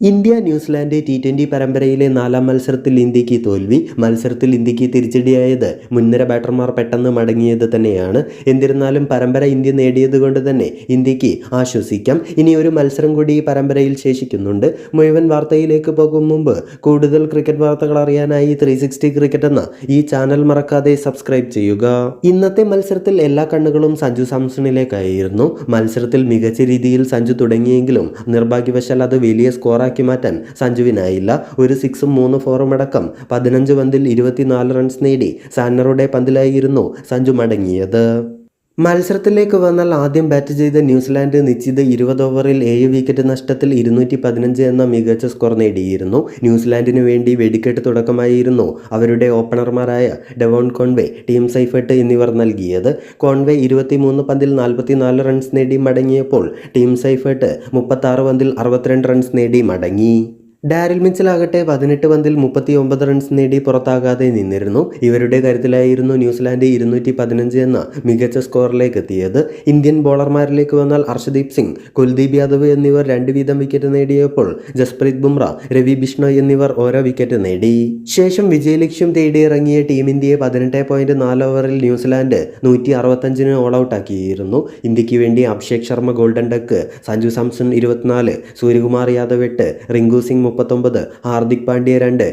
India New Zealand T twenty പരമ്പരയിലെ നാലാം മത്സരത്തിൽ ഇന്ത്യയ്ക്ക് തോൽവി. മത്സരത്തിൽ ഇന്ത്യയ്ക്ക് തിരിച്ചടിയായത് മുൻനിര ബാറ്റർമാർ പെട്ടെന്ന് മടങ്ങിയത് തന്നെയാണ്. എന്നിരുന്നാലും പരമ്പര ഇന്ത്യ നേടിയതുകൊണ്ട് തന്നെ ഇന്ത്യയ്ക്ക് ആശ്വസിക്കാം. ഇനി ഒരു മത്സരം കൂടി ഈ പരമ്പരയിൽ ശേഷിക്കുന്നുണ്ട്. മുഴുവൻ വാർത്തയിലേക്ക് പോകും മുമ്പ് കൂടുതൽ ക്രിക്കറ്റ് വാർത്തകൾ അറിയാനായി ത്രീ സിക്സ്റ്റി ക്രിക്കറ്റ് എന്ന ഈ ചാനൽ മറക്കാതെ സബ്സ്ക്രൈബ് ചെയ്യുക. ഇന്നത്തെ മത്സരത്തിൽ എല്ലാ കണ്ണുകളും സഞ്ജു സാംസണിലേക്കായിരുന്നു. മത്സരത്തിൽ മികച്ച രീതിയിൽ സഞ്ജു തുടങ്ങിയെങ്കിലും നിർഭാഗ്യവശാൽ അത് വലിയ സ്കോറാക്കി മാറ്റാൻ സഞ്ജുവിനായില്ല. ഒരു സിക്സും മൂന്ന് ഫോറും അടക്കം പതിനഞ്ച് പന്തിൽ ഇരുപത്തിനാല് റൺസ് നേടി. സാന്നറുടെ പന്തിലായിരുന്നു സഞ്ജു മടങ്ങിയത്. മത്സരത്തിലേക്ക് വന്നാൽ ആദ്യം ബാറ്റ് ചെയ്ത ന്യൂസിലാൻഡ് നിശ്ചിത ഇരുപത് ഓവറിൽ ഏഴ് വിക്കറ്റ് നഷ്ടത്തിൽ ഇരുന്നൂറ്റി പതിനഞ്ച് എന്ന മികച്ച സ്കോർ നേടിയിരുന്നു. ന്യൂസിലാൻഡിനു വേണ്ടി വെടിക്കെട്ട് തുടക്കമായിരുന്നു അവരുടെ ഓപ്പണർമാരായ ഡെവോൺ കോൺവേ ടീം സൈഫർട്ട് എന്നിവർ നൽകിയത്. കോൺവേ ഇരുപത്തിമൂന്ന് പന്തിൽ നാൽപ്പത്തിനാല് റൺസ് നേടി മടങ്ങിയപ്പോൾ ടീം സൈഫർട്ട് മുപ്പത്താറ് പന്തിൽ അറുപത്തിരണ്ട് റൺസ് നേടി മടങ്ങി. ഡാരിൽ മിച്ചലാകട്ടെ പതിനെട്ട് പന്തിൽ മുപ്പത്തി ഒമ്പത് റൺസ് നേടി പുറത്താകാതെ നിന്നിരുന്നു. ഇവരുടെ കരുത്തിലായിരുന്നു ന്യൂസിലാൻഡ് ഇരുന്നൂറ്റി പതിനഞ്ച് എന്ന മികച്ച സ്കോറിലേക്ക് എത്തിയത്. ഇന്ത്യൻ ബോളർമാരിലേക്ക് വന്നാൽ അർഷദീപ് സിംഗ് കുൽദീപ് യാദവ് എന്നിവർ രണ്ട് വീതം വിക്കറ്റ് നേടിയപ്പോൾ ജസ്പ്രീത് ബുംറ രവി ബിഷ്ണോ എന്നിവർ ഓരോ വിക്കറ്റ് നേടി. ശേഷം വിജയലക്ഷ്യം തേടിയിറങ്ങിയ ടീം ഇന്ത്യയെ പതിനെട്ട് പോയിന്റ് നാല് ഓവറിൽ ന്യൂസിലാൻഡ് നൂറ്റി അറുപത്തഞ്ചിന് ഓൾ ഔട്ട് ആക്കിയിരുന്നു. ഇന്ത്യയ്ക്ക് വേണ്ടി അഭിഷേക് ശർമ്മ ഗോൾഡൻ ഡക്ക് സഞ്ജു സാംസൺ ഇരുപത്തിനാല് സൂര്യകുമാർ യാദവ് എട്ട് റിങ്കു സിംഗ് മുപ്പത്തൊമ്പത് ഹാർദിക് പാണ്ഡ്യ രണ്ട്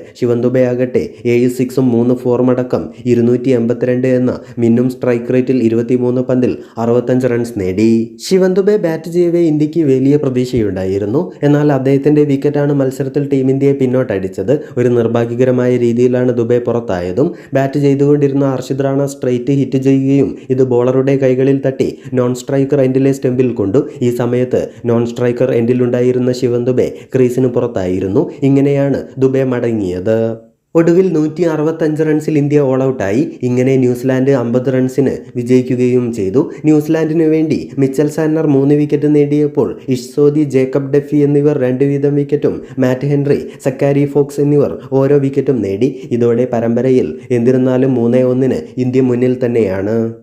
ആകട്ടെ ഏഴ് സിക്സും മൂന്ന് ഫോറുമടക്കം ഇരുന്നൂറ്റി എൺപത്തിരണ്ട് എന്ന മിന്നും സ്ട്രൈക്ക് റേറ്റിൽ ഇരുപത്തിമൂന്ന് പന്തിൽ അറുപത്തഞ്ച് റൺസ് നേടി. ശിവന്തുബെ ബാറ്റ് ചെയ്യവേ ഇന്ത്യയ്ക്ക് വലിയ പ്രതീക്ഷയുണ്ടായിരുന്നു. എന്നാൽ അദ്ദേഹത്തിന്റെ വിക്കറ്റാണ് മത്സരത്തിൽ ടീം ഇന്ത്യയെ പിന്നോട്ടടിച്ചത്. ഒരു നിർഭാഗ്യകരമായ രീതിയിലാണ് ദുബെ പുറത്തായതും. ബാറ്റ് ചെയ്തുകൊണ്ടിരുന്ന ഹർഷിദ് റാണ സ്ട്രൈറ്റ് ഹിറ്റ് ചെയ്യുകയും ഇത് ബോളറുടെ കൈകളിൽ തട്ടി നോൺ സ്ട്രൈക്കർ എൻഡിലെ സ്റ്റെമ്പിൽ കൊണ്ടു. ഈ സമയത്ത് നോൺ സ്ട്രൈക്കർ എൻഡിലുണ്ടായിരുന്ന ശിവൻ ദുബെ ക്രീസിന് പുറത്തായിരുന്നു. ഇങ്ങനെയാണ് ദുബെ മടങ്ങിയത്. ഒടുവിൽ നൂറ്റി അറുപത്തഞ്ച് റൺസിൽ ഇന്ത്യ ഓൾ ഔട്ടായി ഇങ്ങനെ ന്യൂസിലാൻഡ് അമ്പത് റൺസിന് വിജയിക്കുകയും ചെയ്തു. ന്യൂസിലാൻഡിനു വേണ്ടി മിച്ചൽ സാന്നർ മൂന്ന് വിക്കറ്റ് നേടിയപ്പോൾ ഇഷ്സോദി ജേക്കബ് ഡെഫി എന്നിവർ രണ്ട് വീതം വിക്കറ്റും മാറ്റ് ഹെൻറി സക്കാരി ഫോക്സ് എന്നിവർ ഓരോ വിക്കറ്റും നേടി. ഇതോടെ പരമ്പരയിൽ എന്നിരുന്നാലും മൂന്നേ ഒന്നിന് ഇന്ത്യ മുന്നിൽ തന്നെയാണ്.